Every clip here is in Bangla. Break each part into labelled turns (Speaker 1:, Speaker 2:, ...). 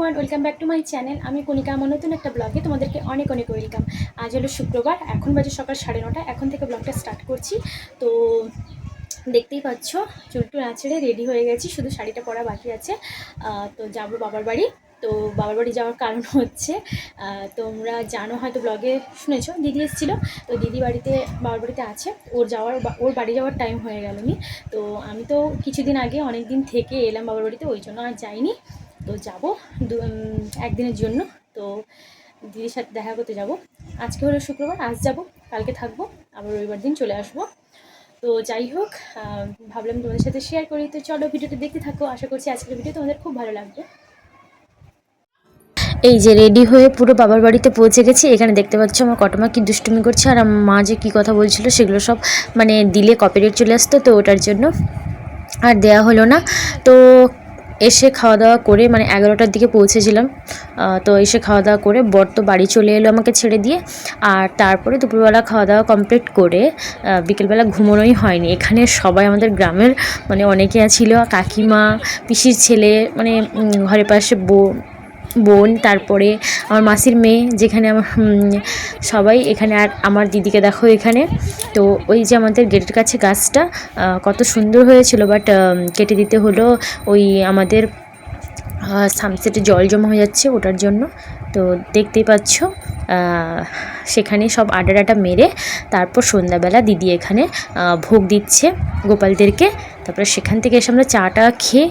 Speaker 1: Everyone welcome back to my channel আমি কণিকা, আমার নতুন একটা ব্লগে তোমাদেরকে অনেক অনেক ওয়েলকাম আজ হলো শুক্রবার, এখন বাজে সকাল সাড়ে নটা, এখন থেকে ব্লগটা স্টার্ট করছি। তো দেখতেই পাচ্ছ চুলটু না ছেড়ে রেডি হয়ে গেছি, শুধু শাড়িটা পরা বাকি আছে। তো যাব বাবার বাড়ি। তো বাবার বাড়ি যাওয়ার কারণ হচ্ছে তোমরা জানো হয়তো ব্লগে শুনেছো, দিদি এসেছিল। তো দিদি বাড়িতে, বাবার বাড়িতে আছে। ওর যাওয়ার ওর বাড়ি যাওয়ার টাইম হয়ে গেল নি। তো আমি তো কিছুদিন আগে অনেক দিন থেকে এলাম বাবার বাড়িতে, ওই জন্য আর যাইনি। তো যাব একদিনের জন্য। তো দিদির সাথে দেখা করতে যাব। আজকে হলো শুক্রবার, আজ যাব, কালকে থাকব, আবার রবিবার দিন চলে আসব। তো যাই হোক ভাবলাম তোমাদের সাথে শেয়ার করি। তো চলো ভিডিওটা দেখতে থাকো। আশা করছি আজকের ভিডিও তোমাদের খুব ভালো লাগবে।
Speaker 2: এই যে রেডি হয়ে পুরো বাবার বাড়িতে পৌঁছে গেছি। এখানে দেখতে পাচ্ছ আমার কটমা কি দুষ্টুমি করছে, আর মা যে কী কথা বলছিল সেগুলো সব মানে দিলে কপিরাইট চলে আসতো, তো ওটার জন্য আর দেয়া হলো না। তো এসে খাওয়া দাওয়া করে মানে এগারোটার দিকে পৌঁছেছিলাম। তো এসে খাওয়া দাওয়া করে বর তো বাড়ি চলে এলো আমাকে ছেড়ে দিয়ে। আর তারপরে দুপুরবেলা খাওয়া দাওয়া কমপ্লিট করে বিকেলবেলা ঘুমোনোই হয়নি। এখানে সবাই আমাদের গ্রামের মানে অনেকে ছিল, কাকিমা, পিসির ছেলে মানে ঘরের পাশে বউ বোন, তারপরে আমার মাসির মেয়ে, যেখানে আমার সবাই এখানে, আর আমার দিদিকে দেখো এখানে। তো ওই যে আমাদের গেটের কাছে গাছটা কত সুন্দর হয়েছিল বাট কেটে দিতে হলো ওই আমাদের সানসেটে জল জমা হয়ে যাচ্ছে ওটার জন্য। তো দেখতেই পাচ্ছ সেখানে সব আড্ডা আড্ডা মেরে তারপর সন্ধ্যাবেলা দিদি এখানে ভোগ দিচ্ছে গোপালদেরকে। তারপরে সেখান থেকে এসে আমরা চাটা খেয়ে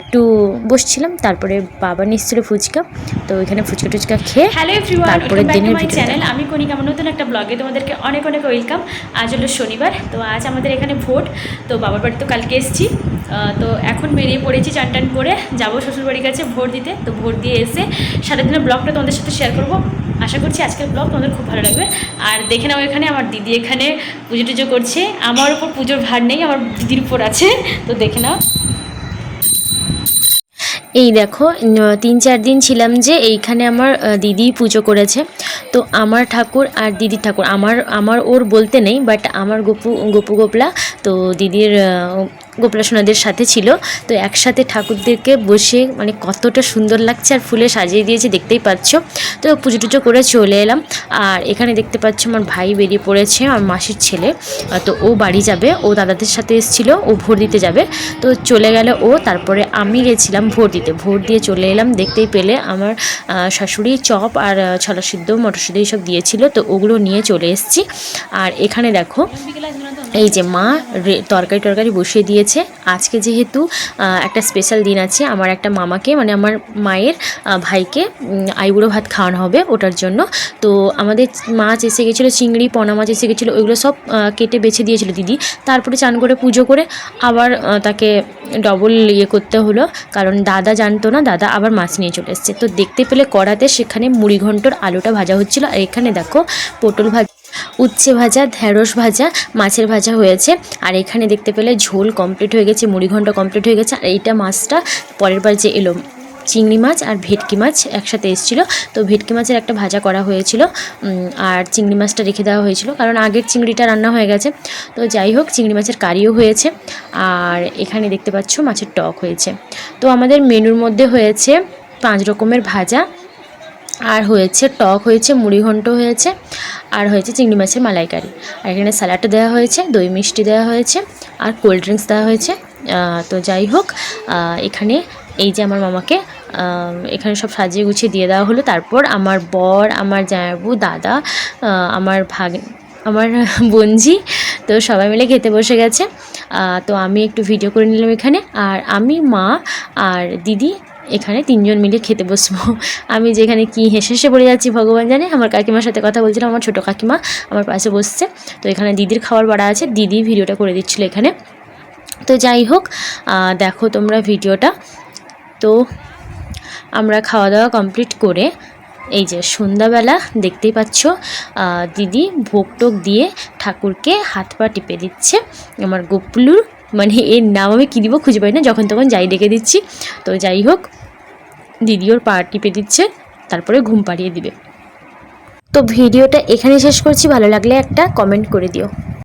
Speaker 2: একটু বসছিলাম। তারপরে বাবা নিচ্ছিল ফুচকা তো ওইখানে ফুচকা টুচকা খেয়ে
Speaker 1: হ্যালো টু
Speaker 2: দিনের
Speaker 1: চ্যানেল আমি কণিকা নতুন একটা ব্লগে তোমাদেরকে অনেক অনেক ওয়েলকাম আজ হলো শনিবার তো আজ আমাদের এখানে ভোট তো বাবার বাড়ি তো কালকে এসেছি। তো এখন বেরিয়ে পড়েছি চান টান করে। যাব শ্বশুরবাড়ির কাছে ভোট দিতে। তো ভোট দিয়ে এসে সারাদিনের ব্লগটা তোমাদের সাথে শেয়ার করব। আশা করছি আজকের ব্লগ তোমাদের খুব ভালো লাগবে। আর দেখে নাও এখানে আমার দিদি এখানে পুজো টুজো করছে। আমার ওপর পুজোর ভার নেই, আমার দিদির উপর আছে। তো দেখে নাও।
Speaker 2: এই দেখো তিন, চার দিন ছিলাম যে এইখানে আমার দিদি পুজো করেছে। তো আমার ঠাকুর আর দিদির ঠাকুর। আমার আমার ওর বলতে নেই বাট আমার গোপু গোপু গোপলা, তো দিদির গোপলা সোনাদের সাথে ছিল। তো একসাথে ঠাকুরদেরকে বসে মানে কতটা সুন্দর লাগছে আর ফুলে সাজিয়ে দিয়েছে, দেখতেই পাচ্ছ। তো পুজো টুজো করে চলে এলাম। আর এখানে দেখতে পাচ্ছ আমার ভাই বেরিয়ে পড়েছে, আমার মাসির ছেলে। তো ও বাড়ি যাবে, ও দাদাদের সাথে এসেছিল, ও ভোট দিতে যাবে। তো চলে গেল ও, তারপরে আমি গেছিলাম ভোট দিতে। ভোট দিয়ে চলে এলাম, দেখতেই পেলে আমার শাশুড়ি চপ আর ছলা সিদ্ধ মটর সিদ্ধ এইসব দিয়েছিল। তো ওগুলো নিয়ে চলে এসেছি। আর এখানে দেখো, এই যে মা তরকারি টরকারি বসিয়ে দিয়েছে। আজকে যেহেতু একটা স্পেশাল দিন আছে, আমার একটা মামাকে মানে আমার মায়ের ভাইকে আইবুড়ো ভাত খাওয়ানো হবে ওটার জন্য। তো আমাদের মাছ এসে গেছিল, চিংড়ি, পোনা মাছ এসে গেছিল, ওইগুলো সব কেটে বেছে দিয়েছিল দিদি। তারপরে চান করে পুজো করে আবার তাকে ডবল ইয়ে করতে হলো, কারণ দাদা জানতো না, দাদা আবার মাছ নিয়ে চলে এসছে। তো দেখতে পেলে কড়াতে সেখানে মুড়ি ঘন্টর আলুটা ভাজা হচ্ছিল, আর এখানে দেখো পটল ভাজা উচ্ছে ভাজা, ঢেঁড়স ভাজা, মাছের ভাজা হয়েছে। আর এখানে দেখতে পেলে ঝোল কমপ্লিট হয়ে গেছে, মুড়ি ঘন্ট কমপ্লিট হয়ে গেছে। আর এইটা মাছটা পরের বার যে এলো, চিংড়ি মাছ আর ভেটকি মাছ একসাথে এসেছিল। তো ভেটকি মাছের একটা ভাজা করা হয়েছিল। আর চিংড়ি মাছটা রেখে দেওয়া হয়েছিল। কারণ আগের চিংড়িটা রান্না হয়ে গেছে। তো যাই হোক, চিংড়ি মাছের কারিও হয়েছে। আর এখানে দেখতে পাচ্ছ মাছের টক হয়েছে। তো আমাদের মেনুর মধ্যে হয়েছে পাঁচ রকমের ভাজা। আর হয়েছে টক, হয়েছে মুড়িঘণ্ট হয়েছে, আর হয়েছে চিংড়ি মাছের মালাইকারি। আর এখানে স্যালাড দেওয়া হয়েছে, দই মিষ্টি দেওয়া হয়েছে, আর কোল্ড ড্রিঙ্কস দেওয়া হয়েছে। তো যাই হোক এখানে এই যে আমার মামাকে এখানে সব সাজিয়ে গুছিয়ে দিয়ে দেওয়া হলো। তারপর আমার বর, আমার জামাইবাবু, দাদা আমার ভাগ, আমার বোনজি তো সবাই মিলে খেতে বসে গেছে। তো আমি একটু ভিডিও করে নিলাম এখানে। আর আমি, মা, আর দিদি এখানে তিনজন মিলে খেতে বসবো। আমি যেখানে কি হেসে হেসে বলে যাচ্ছি, ভগবান জানে। আমার কাকিমার সাথে কথা বলছিলাম আমার ছোটো কাকিমা আমার পাশে বসছে। তো এখানে দিদির খাবার বাড়া আছে, দিদি ভিডিওটা করে দিচ্ছিল এখানে। তো যাই হোক দেখো তোমরা ভিডিওটা। তো আমরা খাওয়া দাওয়া কমপ্লিট করে এই যে সন্ধ্যাবেলা দেখতেই পাচ্ছ দিদি ভোগ টোক দিয়ে ঠাকুরকে হাত পা টিপে দিচ্ছে। আমার গোপুলুর মানে এর নাম আমি কী দিবো খুঁজে পাই না, যখন তখন যাই ডেকে দিচ্ছি। তো যাই হোক, দিদি ওর পা টিপে দিচ্ছে, তারপরে ঘুম পাড়িয়ে দিবে। তো ভিডিওটা এখানে শেষ করছি, ভালো লাগলে একটা কমেন্ট করে দিও।